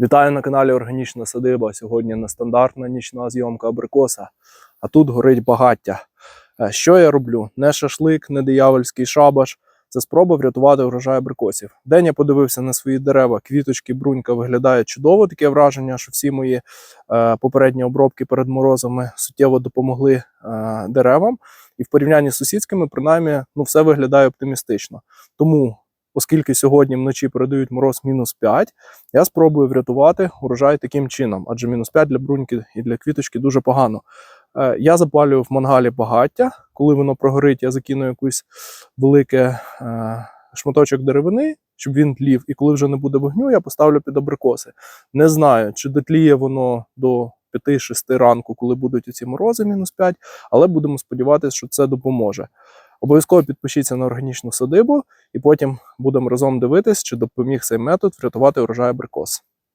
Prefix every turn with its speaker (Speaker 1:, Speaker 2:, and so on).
Speaker 1: Вітаю на каналі Органічна Садиба. Сьогодні нестандартна нічна зйомка абрикоса, а тут горить багаття. Е, Що я роблю? Не шашлик, не диявольський шабаш. Це спроба врятувати урожай абрикосів. День я подивився на свої дерева, квіточки, брунька виглядають чудово. Таке враження, що всі мої е, попередні обробки перед морозами суттєво допомогли е, деревам. І в порівнянні з сусідськими, принаймні, ну, все виглядає оптимістично. Тому, оскільки сьогодні вночі передають мороз мінус 5, я спробую врятувати урожай таким чином, адже мінус 5 для бруньки і для квіточки дуже погано. Е, Я запалюю в мангалі багаття. Коли воно прогорить, я закину якусь велике е, шматочок деревини, щоб він тлів. І коли вже не буде вогню, я поставлю під абрикоси. Не знаю, чи дотліє воно до 5-6 ранку, коли будуть ці морози мінус 5, але будемо сподіватися, що це допоможе. Обов'язково підпишіться на органічну садибу, і потім будемо разом дивитись, чи допоміг цей метод врятувати урожай абрикос.